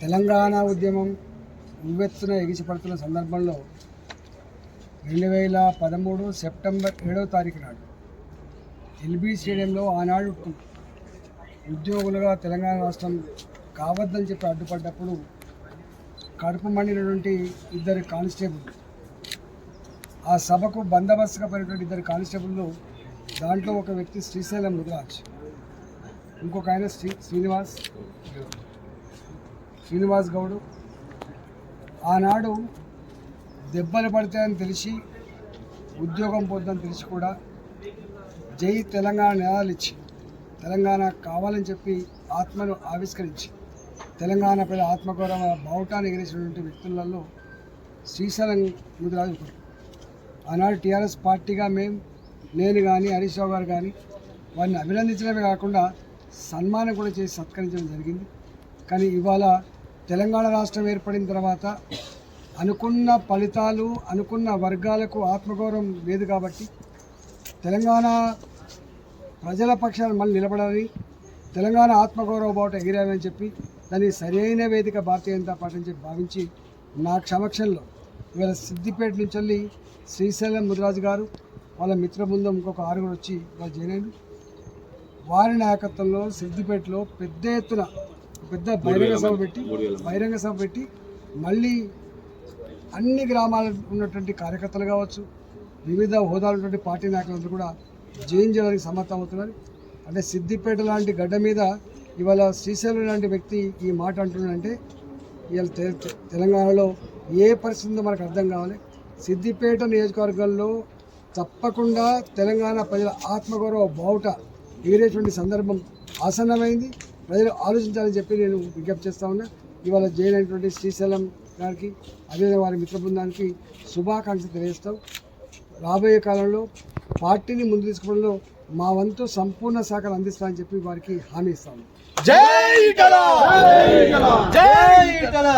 తెలంగాణ ఉద్యమం ఉవ్వెత్తున ఎగిసిపడుతున్న సందర్భంలో రెండు వేల పదమూడు సెప్టెంబర్ ఏడవ తారీఖు నాడు ఎల్బీ స్టేడియంలో ఆనాడు ఉద్యోగులుగా తెలంగాణ రాష్ట్రం కావద్దని చెప్పి అడ్డుపడ్డప్పుడు కడుపు మండినటువంటి ఇద్దరు కానిస్టేబుల్ ఆ సభకు బందోబస్తుగా పడినటువంటి ఇద్దరు కానిస్టేబుల్లు దాంట్లో ఒక వ్యక్తి శ్రీశైలం మృగరాజ్ ఇంకొక ఆయన శ్రీ శ్రీనివాస్ శ్రీనివాస్ గౌడు. ఆనాడు దెబ్బలు పడతాయని తెలిసి ఉద్యోగం పోద్దని తెలిసి కూడా జై తెలంగాణ నినాదాలు ఇచ్చి తెలంగాణ కావాలని చెప్పి ఆత్మను ఆవిష్కరించి తెలంగాణ ప్రజల ఆత్మగౌరవ బావుటాన్ని ఎగిరేసినటువంటి వ్యక్తులలో శ్రీశైలం ముదిరాజు ఒకరు ఆనాడు టీఆర్ఎస్ పార్టీగా మేము నేను కానీ హరీష్ రావు గారు కానీ వారిని అభినందించడమే కాకుండా సన్మానం కూడా చేసి సత్కరించడం జరిగింది. కానీ ఇవాళ తెలంగాణ రాష్ట్రం ఏర్పడిన తర్వాత అనుకున్న ఫలితాలు అనుకున్న వర్గాలకు ఆత్మగౌరవం లేదు కాబట్టి తెలంగాణ ప్రజల పక్షాన మళ్ళీ నిలబడాలని తెలంగాణ ఆత్మగౌరవ బాట ఎగిరాలని చెప్పి దాన్ని సరైన వేదిక భారతీయ జనతా పార్టీ అని చెప్పి భావించి నా క్షమక్షంలో ఇవాళ సిద్దిపేట నుంచి వెళ్ళి శ్రీశైలం ముదిరాజు గారు వాళ్ళ మిత్ర బృందం ఇంకొక ఆరుగురు వచ్చి వాళ్ళు చేయలేదు వారి నాయకత్వంలో సిద్దిపేటలో పెద్ద ఎత్తున పెద్ద బహిరంగ సభ పెట్టి బహిరంగ సభ పెట్టి మళ్ళీ అన్ని గ్రామాల ఉన్నటువంటి కార్యకర్తలు కావచ్చు వివిధ హోదాలు ఉన్నటువంటి పార్టీ నాయకులందరూ కూడా జైన్ చేయడానికి సమర్థం అవుతున్నారు. అంటే సిద్దిపేట లాంటి గడ్డ మీద ఇవాళ శ్రీశైలం లాంటి వ్యక్తి ఈ మాట అంటున్నాడంటే ఇవాళ తెలంగాణలో ఏ పరిస్థితి మనకు అర్థం కావాలి. సిద్దిపేట నియోజకవర్గంలో తప్పకుండా తెలంగాణ ప్రజల ఆత్మగౌరవ బావుట ఎగిరేటువంటి సందర్భం ఆసన్నమైంది. ప్రజలు ఆలోచించాలని చెప్పి నేను విజ్ఞప్తి చేస్తా ఉన్నా. ఇవాళ జైన్ అయినటువంటి శ్రీశైలం గారికి అదేవిధంగా వారి మిత్ర బృందానికి శుభాకాంక్షలు తెలియజేస్తాం. రాబోయే కాలంలో పార్టీని ముందు తీసుకోవడంలో మా వంతు సంపూర్ణ సహకారం అందిస్తామని చెప్పి వారికి హామీ ఇస్తాము జై కళ! జై కళ! జై కళ!